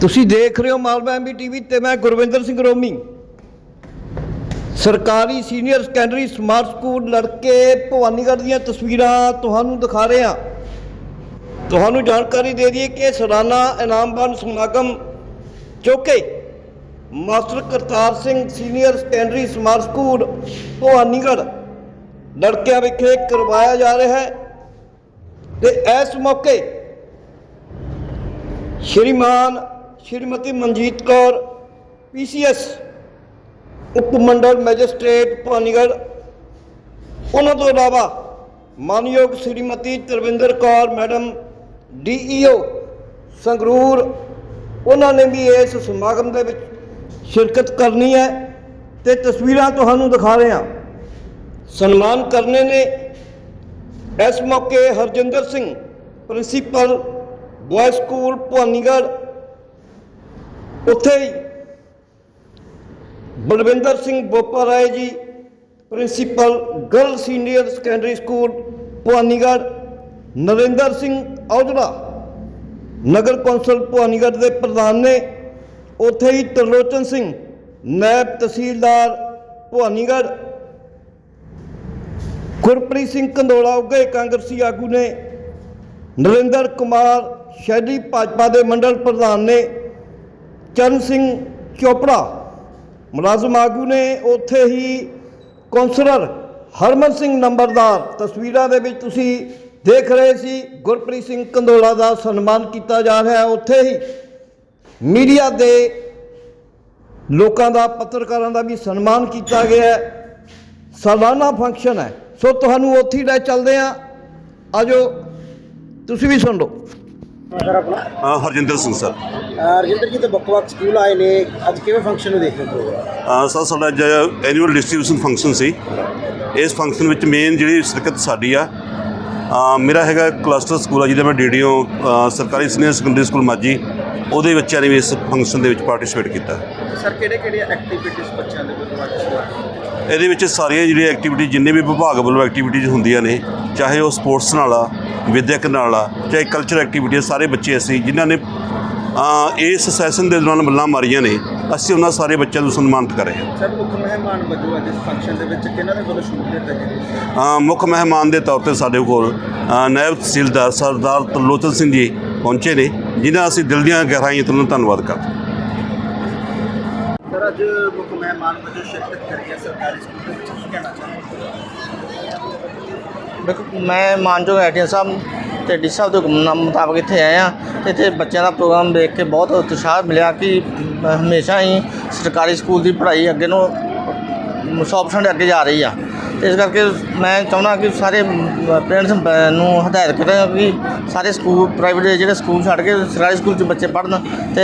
ਤੁਸੀਂ ਦੇਖ ਰਹੇ ਹੋ ਮਾਲਵਾ ਐਮਬੀ ਟੀਵੀ ਤੇ ਮੈਂ ਗੁਰਵਿੰਦਰ ਸਿੰਘ ਰੋਮੀ। ਸਰਕਾਰੀ ਸੀਨੀਅਰ ਸੈਕੰਡਰੀ ਸਮਾਰਟ ਸਕੂਲ ਲੜਕੇ ਭਵਾਨੀਗੜ੍ਹ ਦੀਆਂ ਤਸਵੀਰਾਂ ਤੁਹਾਨੂੰ ਦਿਖਾ ਰਹੇ ਹਾਂ। ਤੁਹਾਨੂੰ ਜਾਣਕਾਰੀ ਦੇ ਦਈਏ ਕਿ ਸਾਲਾਨਾ ਇਨਾਮਬੰਦ ਸਮਾਗਮ ਚੌਕੇ master Kartar Singh senior secondary smart school Bhawanigarh ਲੜਕਿਆਂ ਵਿਖੇ ਕਰਵਾਇਆ ਜਾ ਰਿਹਾ ਹੈ ਤੇ ਇਸ ਮੌਕੇ ਸ਼੍ਰੀਮਾਨ ਸ਼੍ਰੀਮਤੀ ਮਨਜੀਤ ਕੌਰ ਪੀਸੀਐਸ ਉਪ ਮੰਡਲ ਮੈਜਿਸਟ੍ਰੇਟ ਭਾਨੀਗੜ੍ਹ ਉਹਨਾਂ ਤੋਂ ਇਲਾਵਾ ਮਾਨਯੋਗ ਸ਼੍ਰੀਮਤੀ ਤਰਵਿੰਦਰ ਕੌਰ ਮੈਡਮ ਡੀਈਓ ਸੰਗਰੂਰ, ਉਹਨਾਂ ਨੇ ਵੀ ਇਸ ਸਮਾਗਮ ਦੇ ਵਿੱਚ ਸ਼ਿਰਕਤ ਕਰਨੀ ਹੈ ਤੇ ਤਸਵੀਰਾਂ ਤੁਹਾਨੂੰ ਦਿਖਾ ਰਹੇ ਹਾਂ। ਸਨਮਾਨ ਕਰਨੇ ਨੇ ਇਸ ਮੌਕੇ Harjinder Singh, principal boy school Bhawanigarh ਉੱਥੇ ਹੀ Balwinder Singh Bopa Rai ji, principal girl senior secondary school Bhawanigarh, Narinder Singh Aujla, ਨਗਰ ਕੌਂਸਲ ਭਵਾਨੀਗੜ੍ਹ ਦੇ ਪ੍ਰਧਾਨ ਨੇ ਉੱਥੇ ਹੀ ਤਰਲੋਚਨ ਸਿੰਘ ਨਾਇਬ ਤਹਿਸੀਲਦਾਰ ਭਵਾਨੀਗੜ੍ਹ, ਗੁਰਪ੍ਰੀਤ ਸਿੰਘ ਕੰਦੋਲਾ ਉੱਗੇ ਕਾਂਗਰਸੀ ਆਗੂ ਨੇ, ਨਰਿੰਦਰ ਕੁਮਾਰ ਸ਼ੈਲੀ ਭਾਜਪਾ ਦੇ ਮੰਡਲ ਪ੍ਰਧਾਨ ਨੇ ਚਰਨ ਸਿੰਘ ਚੋਪੜਾ, ਮੁਲਾਜ਼ਮ ਆਗੂ ਨੇ ਉੱਥੇ ਹੀ ਕੌਂਸਲਰ ਹਰਮਨ ਸਿੰਘ ਨੰਬਰਦਾਰ ਤਸਵੀਰਾਂ ਦੇ ਵਿੱਚ ਤੁਸੀਂ ਦੇਖ ਰਹੇ ਸੀ। ਗੁਰਪ੍ਰੀਤ ਸਿੰਘ ਕੰਦੋਲਾ ਦਾ ਸਨਮਾਨ ਕੀਤਾ ਜਾ ਰਿਹਾ ਹੈ। ਉੱਥੇ ਹੀ ਮੀਡੀਆ ਦੇ ਲੋਕਾਂ ਦਾ, ਪੱਤਰਕਾਰਾਂ ਦਾ ਵੀ ਸਨਮਾਨ ਕੀਤਾ ਗਿਆ ਹੈ। ਸਾਲਾਨਾ ਫੰਕਸ਼ਨ ਹੈ। ਸੋ ਤੁਹਾਨੂੰ ਉੱਥੇ ਹੀ ਲੈ ਚੱਲਦੇ ਆ ਆਜੋ, ਤੁਸੀਂ ਵੀ ਸੁਣ ਲਓ। ਸਰ ਆਪਣਾ? ਅ, ਹਰਜਿੰਦਰ ਸਿੰਘ ਸਰ। ਰਜਿੰਦਰ ਜੀ ਤੇ ਵੱਖ-ਵੱਖ ਸਕੂਲ ਆਏ ਨੇ। ਅੱਜ ਕਿਵੇਂ ਫੰਕਸ਼ਨ ਨੂੰ ਦੇਖਦੇ ਹੋ ਅ, ਸਰ ਸਾਡਾ ਅੱਜ ਐਨੂਅਲ ਡਿਸਟ੍ਰੀਬਿਊਸ਼ਨ ਫੰਕਸ਼ਨ ਸੀ। ਇਸ ਫੰਕਸ਼ਨ ਵਿੱਚ ਮੇਨ ਜਿਹੜੀ ਸ਼ਿਰਕਤ ਸਾਡੀ ਆ ਅ, ਮੇਰਾ ਹੈਗਾ ਕਲਸਟਰ ਸਕੂਲ ਆ ਜਿਹਦਾ ਮੈਂ ਡੀਡੀਓ ਸਰਕਾਰੀ ਸੀਨੀਅਰ ਸੈਕੰਡਰੀ ਸਕੂਲ ਮਾਜੀ ਉਹਦੇ ਬੱਚਿਆਂ ਨੇ ਵੀ ਇਸ ਫੰਕਸ਼ਨ ਦੇ ਵਿੱਚ ਪਾਰਟਿਸਿਪੇਟ ਕੀਤਾ। ਸਰ ਕਿਹੜੇ-ਕਿਹੜੇ ਐਕਟੀਵਿਟੀਜ਼ ਬੱਚਿਆਂ ਦੇ ਵੱਲੋਂ ਅੱਜ ਇਹਦੇ ਵਿੱਚ ਸਾਰੀਆਂ ਜਿਹੜੀਆਂ ਐਕਟੀਵਿਟੀ ਜਿੰਨੇ ਵੀ ਵਿਭਾਗ ਵੱਲੋਂ ਐਕਟੀਵਿਟੀਜ਼ ਹੁੰਦੀਆਂ ਨੇ ਚਾਹੇ ਉਹ ਸਪੋਰਟਸ ਨਾਲ ਆ ਵਿਦਿਅਕ ਨਾਲ ਆ ਚਾਹੇ ਕਲਚਰ ਐਕਟੀਵਿਟੀ ਸਾਰੇ ਬੱਚੇ ਅਸੀਂ ਜਿਨ੍ਹਾਂ ਨੇ ਇਸ ਸੈਸ਼ਨ ਦੇ ਦੌਰਾਨ ਮੱਲਾਂ ਮਾਰੀਆਂ ਨੇ ਅਸੀਂ ਉਹਨਾਂ ਸਾਰੇ ਬੱਚਿਆਂ ਨੂੰ ਸਨਮਾਨਿਤ ਕਰ ਰਹੇ ਹਾਂ। ਸਰ ਮੁੱਖ ਮਹਿਮਾਨ ਵਜੋਂ ਅੱਜ ਇਸ ਫੰਕਸ਼ਨ ਦੇ ਵਿੱਚ ਕਿਹਨਾਂ ਦੇ ਵੱਲੋਂ ਸ਼ਮੂਲੀਅਤ ਹੈ ਅ, ਮੁੱਖ ਮਹਿਮਾਨ ਦੇ ਤੌਰ ਤੇ ਸਾਡੇ ਕੋਲ ਨਾਇਬ ਤਹਿਸੀਲਦਾਰ ਸਰਦਾਰ ਤਰਲੋਚਨ ਸਿੰਘ ਜੀ ਪਹੁੰਚੇ ਨੇ ਜਿਨ੍ਹਾਂ ਅਸੀਂ ਦਿਲ ਦੀਆਂ ਗਹਿਰਾਈਆਂ ਤੋਂ ਧੰਨਵਾਦ ਕਰਦੇ ਹਾਂ। ਸਰ ਅੱਜ ਮੁੱਖ ਮਹਿਮਾਨ ਵਜੋਂ ਸ਼ਿਰਕਤ ਕਰੀ ਹੈ ਸਰਕਾਰੀ ਸਕੂਲ ਦੇ ਵਿੱਚ ਕੀ ਕਹਿਣਾ ਚਾਹੁੰਦੇ ਦੇਖੋ ਮੈਂ ਮਾਨਯੋਗ ਐਡੀਐਮ ਸਾਹਿਬ ਤੇ ਡੀ ਸਾਹਿਬ ਦੇ ਹੁਕਮ ਮੁਤਾਬਕ ਇੱਥੇ ਆਏ ਆ ਤੇ ਇੱਥੇ ਬੱਚਿਆਂ ਦਾ ਪ੍ਰੋਗਰਾਮ ਦੇਖ ਕੇ ਬਹੁਤ ਉਤਸ਼ਾਹ ਮਿਲਿਆ ਕਿ ਹਮੇਸ਼ਾ ਹੀ ਸਰਕਾਰੀ ਸਕੂਲ ਦੀ ਪੜ੍ਹਾਈ ਅੱਗੇ ਨੂੰ 100% ਅੱਗੇ ਜਾ ਰਹੀ ਆ। ਇਸ ਕਰਕੇ ਮੈਂ ਚਾਹੁੰਦਾ ਕਿ ਸਾਰੇ ਪੇਰੈਂਟਸ ਨੂੰ ਹਦਾਇਤ ਕਰਾਂ ਕਿ ਸਾਰੇ ਸਕੂਲ ਪ੍ਰਾਈਵੇਟ ਜਿਹੜੇ ਸਕੂਲ ਛੱਡ ਕੇ ਸਰਕਾਰੀ ਸਕੂਲ 'ਚ ਬੱਚੇ ਪੜ੍ਹਨ ਤੇ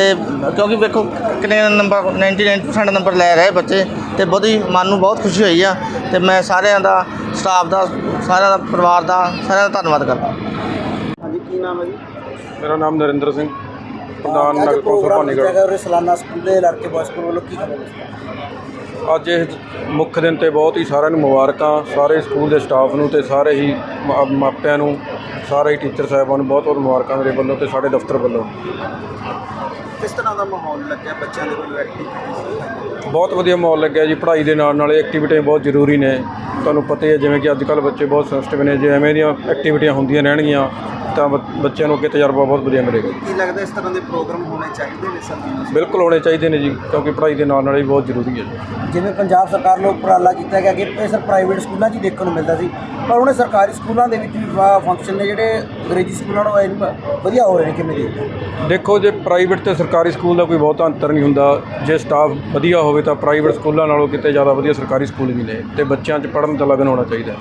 ਕਿਉਂਕਿ ਵੇਖੋ ਕਿੰਨੇ ਨੰਬਰ 99% ਨੰਬਰ ਲੈ ਰਹੇ ਬੱਚੇ ਤੇ ਬਹੁਤੀ ਮਨ ਨੂੰ ਬਹੁਤ ਖੁਸ਼ੀ ਹੋਈ ਆ ਤੇ ਮੈਂ ਸਾਰਿਆਂ ਦਾ ਸਟਾਫ ਦਾ ਸਾਰਿਆਂ ਦਾ ਪਰਿਵਾਰ ਦਾ ਸਾਰਿਆਂ ਦਾ ਧੰਨਵਾਦ ਕਰਦਾ। ਹਾਂਜੀ ਕੀ ਨਾਮ ਹੈ ਜੀ? ਮੇਰਾ ਨਾਮ ਨਰਿੰਦਰ ਸਿੰਘ ਪ੍ਰਧਾਨ ਨਗਰ ਕੌਂਸਲ ਭਾਨੀਗੜ੍ਹ। ਸਾਲਾਨਾ ਸਕੂਲ ਦੇ ਲੜਕੇ ਬॉय ਸਕੂਲ ਵੱਲੋਂ ਕੀ ਕਰਨਾ ਅੱਜ ਇਹ ਮੁੱਖ ਦਿਨ ਤੇ ਬਹੁਤ ਹੀ ਸਾਰਿਆਂ ਨੂੰ ਮੁਬਾਰਕਾਂ, ਸਾਰੇ ਸਕੂਲ ਦੇ ਸਟਾਫ ਨੂੰ ਤੇ ਸਾਰੇ ਹੀ ਮਾ- ਮਾਪਿਆਂ ਨੂੰ, ਸਾਰੇ ਹੀ ਟੀਚਰ ਸਾਹਿਬਾਨ ਨੂੰ ਬਹੁਤ ਬਹੁਤ ਮੁਬਾਰਕਾਂ ਮੇਰੇ ਵੱਲੋਂ ਤੇ ਸਾਡੇ ਦਫ਼ਤਰ ਵੱਲੋਂ। ਕਿਸ ਤਰ੍ਹਾਂ ਦਾ ਮਾਹੌਲ ਲੱਗਿਆ ਬੱਚਿਆਂ ਦੇ ਵੱਲੋਂ ਐਕਟੀਵਿਟੀਜ਼ ਬਹੁਤ ਵਧੀਆ ਮਾਹੌਲ ਲੱਗਿਆ ਜੀ ਪੜ੍ਹਾਈ ਦੇ ਨਾਲ ਨਾਲ ਇਹ ਐਕਟੀਵਿਟੀਆਂ ਬਹੁਤ ਜ਼ਰੂਰੀ ਨੇ। ਤੁਹਾਨੂੰ ਪਤਾ ਹੀ ਹੈ ਜਿਵੇਂ ਕਿ ਅੱਜ ਕੱਲ੍ਹ ਬੱਚੇ ਬਹੁਤ ਸੈਂਸਿਟਿਵ ਨੇ ਜੇ ਐਵੇਂ ਦੀਆਂ ਐਕਟੀਵਿਟੀਆਂ ਹੁੰਦੀਆਂ ਰਹਿਣਗੀਆਂ ਤਾਂ ਬ- ਬੱਚਿਆਂ ਨੂੰ ਅੱਗੇ ਤਜਰਬਾ ਬਹੁਤ ਵਧੀਆ ਮਿਲੇਗਾ। ਕੀ ਲੱਗਦਾ ਇਸ ਤਰ੍ਹਾਂ ਦੇ ਪ੍ਰੋਗਰਾਮ ਹੋਣੇ ਚਾਹੀਦੇ ਨੇ ਸਰ? ਬਿਲਕੁਲ ਹੋਣੇ ਚਾਹੀਦੇ ਨੇ ਜੀ ਕਿਉਂਕਿ ਪੜ੍ਹਾਈ ਦੇ ਨਾਲ ਨਾਲ ਇਹ ਬਹੁਤ ਜ਼ਰੂਰੀ ਹੈ। ਜੀ ਜਿਵੇਂ ਪੰਜਾਬ ਸਰਕਾਰ ਨੂੰ ਉਪਰਾਲਾ ਕੀਤਾ ਗਿਆ ਕਿ ਇਹ ਸਰ ਪ੍ਰਾਈਵੇਟ ਸਕੂਲਾਂ 'ਚ ਹੀ ਦੇਖਣ ਨੂੰ ਮਿਲਦਾ ਸੀ ਪਰ ਉਹਨੇ ਸਰਕਾਰੀ ਸਕੂਲਾਂ ਦੇ ਵਿੱਚ ਵੀ ਫੰਕਸ਼ਨ ਨੇ ਜਿਹੜੇ ਅੰਗਰੇਜ਼ੀ ਸਕੂਲਾਂ ਨਾਲੋਂ ਇਹ ਵਧੀਆ ਹੋ ਰਹੇ ਨੇ ਕਿਵੇਂ ਦੇ ਦੇਖੋ ਜੇ ਪ੍ਰਾਈਵੇਟ ਤੇ ਸਰਕਾਰੀ ਸਕੂਲ ਦਾ ਕੋਈ ਬਹੁਤਾ ਅੰਤਰ ਨਹੀਂ ਹੁੰਦਾ ਜੇ ਸਟਾਫ ਵਧੀਆ ਹੋਵੇ ਤਾਂ ਪ੍ਰਾਈਵੇਟ ਸਕੂਲਾਂ ਨਾਲੋਂ ਕਿਤੇ ਜ਼ਿਆਦਾ ਵਧੀਆ ਸਰਕਾਰੀ ਸਕੂਲ ਵੀ ਨੇ ਤੇ ਬੱਚਿਆਂ 'ਚ ਪੜ੍ਹਨ ਦਾ ਲਗਨ ਹੋਣਾ ਚਾਹੀਦਾ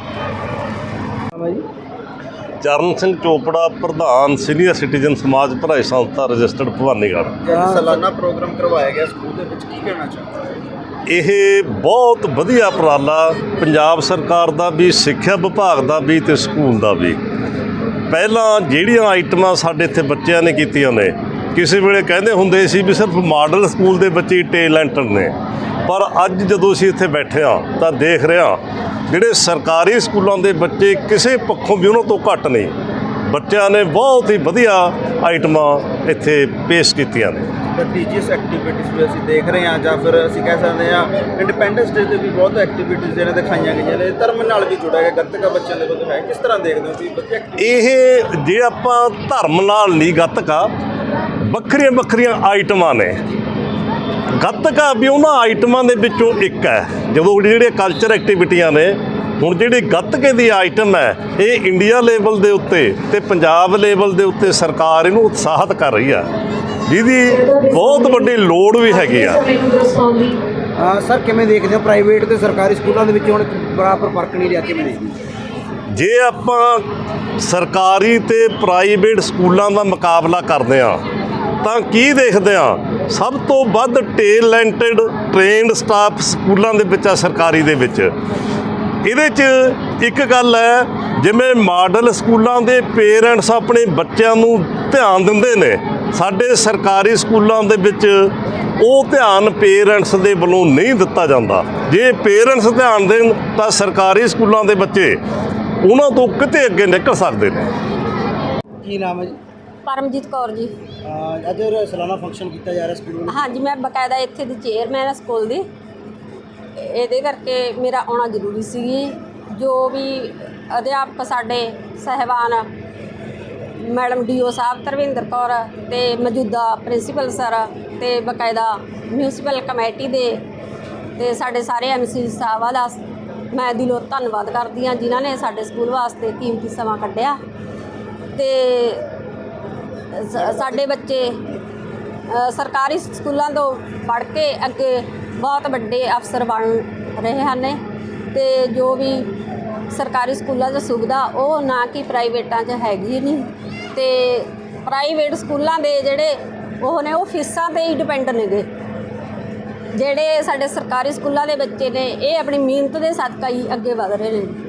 ਚਰਨ ਸਿੰਘ ਚੋਪੜਾ ਪ੍ਰਧਾਨ ਸੀਨੀਅਰ ਸਿਟੀਜ਼ਨ ਸਮਾਜ ਭਲਾਈ ਸੰਸਥਾ ਰਜਿਸਟਰਡ ਭਵਾਨੀਗੜ੍ਹ। ਸਾਲਾਨਾ ਪ੍ਰੋਗਰਾਮ ਕਰਵਾਇਆ ਗਿਆ ਸਕੂਲ ਦੇ ਵਿੱਚ ਕੀ ਕਹਿਣਾ ਚਾਹੁੰਦੇ ਇਹ ਬਹੁਤ ਵਧੀਆ ਉਪਰਾਲਾ ਪੰਜਾਬ ਸਰਕਾਰ ਦਾ ਵੀ ਸਿੱਖਿਆ ਵਿਭਾਗ ਦਾ ਵੀ ਤੇ ਸਕੂਲ ਦਾ ਵੀ। ਪਹਿਲਾਂ ਜਿਹੜੀਆਂ ਆਈਟਮਾਂ ਸਾਡੇ ਇੱਥੇ ਬੱਚਿਆਂ ਨੇ ਕੀਤੀਆਂ ਨੇ ਕਿਸੇ ਵੇਲੇ ਕਹਿੰਦੇ ਹੁੰਦੇ ਸੀ ਵੀ ਸਿਰਫ ਮਾਡਲ ਸਕੂਲ ਦੇ ਬੱਚੇ ਟੈਲੈਂਟਡ ਨੇ। ਪਰ ਅੱਜ ਜਦੋਂ ਅਸੀਂ ਇੱਥੇ ਬੈਠੇ ਹਾਂ ਤਾਂ ਦੇਖ ਰਿਹਾ ਜਿਹੜੇ ਸਰਕਾਰੀ ਸਕੂਲਾਂ ਦੇ ਬੱਚੇ ਕਿਸੇ ਪੱਖੋਂ ਵੀ ਉਹਨਾਂ ਤੋਂ ਘੱਟ ਨਹੀਂ। ਬੱਚਿਆਂ ਨੇ ਬਹੁਤ ਹੀ ਵਧੀਆ ਆਈਟਮਾਂ ਇੱਥੇ ਪੇਸ਼ ਕੀਤੀਆਂ ਨੇ। ਰਿਲੀਜੀਅਸ ਐਕਟੀਵਿਟੀਜ਼ ਵੀ ਅਸੀਂ ਦੇਖ ਰਹੇ ਹਾਂ ਜਾਂ ਫਿਰ ਅਸੀਂ ਕਹਿ ਸਕਦੇ ਹਾਂ ਇੰਡੀਪੈਂਡੈਂਸ ਡੇ ਤੇ ਵੀ ਬਹੁਤ ਐਕਟੀਵਿਟੀਜ਼ ਜਿਹੜੇ ਦਿਖਾਈਆਂ ਗਈਆਂ ਨੇ ਧਰਮ ਨਾਲ ਵੀ ਜੁੜਿਆ ਗਿਆ ਗੱਤਕਾ ਬੱਚਿਆਂ ਦੇ ਵੱਲੋਂ ਹੈ। ਕਿਸ ਤਰ੍ਹਾਂ ਦੇਖਦੇ ਹੋ ਬੱਚੇ ਇਹ ਜੇ ਆਪਾਂ ਧਰਮ ਨਾਲ ਨਹੀਂ ਗੱਤਕਾ ਵੱਖਰੀਆਂ ਵੱਖਰੀਆਂ ਆਈਟਮਾਂ ਨੇ। ਗੱਤਕਾ ਵੀ ਉਹਨਾਂ ਆਈਟਮਾਂ ਦੇ ਵਿੱਚੋਂ ਇੱਕ ਹੈ। ਜਦੋਂ ਜਿਹੜੀਆਂ ਕਲਚਰ ਐਕਟੀਵਿਟੀਆਂ ਨੇ ਹੁਣ ਜਿਹੜੀ ਗੱਤਕੇ ਦੀ ਆਈਟਮ ਹੈ ਇਹ ਇੰਡੀਆ ਲੈਵਲ ਦੇ ਉੱਤੇ ਤੇ ਪੰਜਾਬ ਲੈਵਲ ਦੇ ਉੱਤੇ ਸਰਕਾਰ ਇਹਨੂੰ ਉਤਸ਼ਾਹਿਤ ਕਰ ਰਹੀ ਆ। ਜਿਹਦੀ ਬਹੁਤ ਵੱਡੀ ਲੋੜ ਵੀ ਹੈਗੀ ਆ। ਸਰ ਕਿਵੇਂ ਦੇਖਦੇ ਹੋ? ਪ੍ਰਾਈਵੇਟ ਤੇ ਸਰਕਾਰੀ ਸਕੂਲਾਂ ਦੇ ਵਿੱਚ ਹੁਣ ਬਰਾਬਰ ਫ਼ਰਕ ਨਹੀਂ ਰਿਹਾ ਕਿਵੇਂ ਦੇਖਦੇ? ਜੇ ਆਪਾਂ ਸਰਕਾਰੀ ਤੇ ਪ੍ਰਾਈਵੇਟ ਸਕੂਲਾਂ ਦਾ ਮੁਕਾਬਲਾ ਕਰਦੇ ਆ ਤਾਂ ਕੀ ਦੇਖਦੇ ਆ? ਸਭ ਤੋਂ ਵੱਧ ਟੈਲੈਂਟਡ ਟ੍ਰੇਨਡ ਸਟਾਫ ਸਕੂਲਾਂ ਦੇ ਵਿੱਚ ਆ, ਸਰਕਾਰੀ ਦੇ ਵਿੱਚ। ਇਹਦੇ 'ਚ ਇੱਕ ਗੱਲ ਹੈ, ਜਿਵੇਂ ਮਾਡਲ ਸਕੂਲਾਂ ਦੇ ਪੇਰੈਂਟਸ ਆਪਣੇ ਬੱਚਿਆਂ ਨੂੰ ਧਿਆਨ ਦਿੰਦੇ ਨੇ, ਸਾਡੇ ਸਰਕਾਰੀ ਸਕੂਲਾਂ ਦੇ ਵਿੱਚ ਉਹ ਧਿਆਨ ਪੇਰੈਂਟਸ ਦੇ ਵੱਲੋਂ ਨਹੀਂ ਦਿੱਤਾ ਜਾਂਦਾ। ਜੇ ਪੇਰੈਂਟਸ ਧਿਆਨ ਦੇਣ, ਤਾਂ ਸਰਕਾਰੀ ਸਕੂਲਾਂ ਦੇ ਬੱਚੇ ਉਹਨਾਂ ਤੋਂ ਕਿਤੇ ਅੱਗੇ ਨਿਕਲ ਸਕਦੇ ਨੇ। ਕੀ ਨਾਮ ਹੈ ਜੀ? ਪਰਮਜੀਤ ਕੌਰ ਜੀ। ਅਹ ਅੱਜ ਉਹ ਸਾਲਾਨਾ ਫੰਕਸ਼ਨ ਕੀਤਾ ਜਾ ਰਿਹਾ ਸਕੂਲ ਵਿੱਚ ਹਾਂਜੀ ਮੈਂ ਬਕਾਇਦਾ ਇੱਥੇ ਦੀ ਚੇਅਰਮੈਨ ਆ ਸਕੂਲ ਦੀ। ਇਹਦੇ ਕਰਕੇ ਮੇਰਾ ਆਉਣਾ ਜ਼ਰੂਰੀ ਸੀ। ਜੋ ਵੀ ਅਧਿਆਪਕ ਸਾਡੇ ਸਹਿਬਾਨ ਮੈਡਮ ਡੀਓ ਸਾਹਿਬ ਧਰਮਿੰਦਰ ਕੌਰ ਤੇ ਮੌਜੂਦਾ ਪ੍ਰਿੰਸੀਪਲ ਸਰ ਤੇ ਬਕਾਇਦਾ ਮਿਊਨਿਸਪਲ ਕਮੇਟੀ ਦੇ ਤੇ ਸਾਡੇ ਸਾਰੇ ਐਮਸੀ ਸਾਹਿਬਾਂ ਦਾ ਮੈਂ ਦਿਲੋਂ ਧੰਨਵਾਦ ਕਰਦੀ ਹਾਂ ਜਿਨ੍ਹਾਂ ਨੇ ਸਾਡੇ ਸਕੂਲ ਵਾਸਤੇ ਕੀਮਤੀ ਸਮਾਂ ਕੱਢਿਆ। ਤੇ ਸ- ਸਾਡੇ ਬੱਚੇ ਅ, ਸਰਕਾਰੀ ਸਕੂਲਾਂ ਤੋਂ ਪੜ੍ਹ ਕੇ ਅੱਗੇ ਬਹੁਤ ਵੱਡੇ ਅਫਸਰ ਬਣ ਰਹੇ ਹਨ ਤੇ ਜੋ ਵੀ ਸਰਕਾਰੀ ਸਕੂਲਾਂ 'ਚ ਸੁਵਿਧਾ ਉਹ ਨਾ ਕਿ ਪ੍ਰਾਈਵੇਟਾਂ 'ਚ ਹੈਗੀ ਨਹੀਂ ਤੇ ਪ੍ਰਾਈਵੇਟ ਸਕੂਲਾਂ ਦੇ ਜਿਹੜੇ ਉਹ ਨੇ ਉਹ ਫੀਸਾਂ ਤੇ ਹੀ ਡਿਪੈਂਡ ਨੇਗੇ। ਜਿਹੜੇ ਸਾਡੇ ਸਰਕਾਰੀ ਸਕੂਲਾਂ ਦੇ ਬੱਚੇ ਨੇ ਇਹ ਆਪਣੀ ਮਿਹਨਤ ਦੇ ਸਦਕਾ ਹੀ ਅੱਗੇ ਵਧ ਰਹੇ ਨੇ।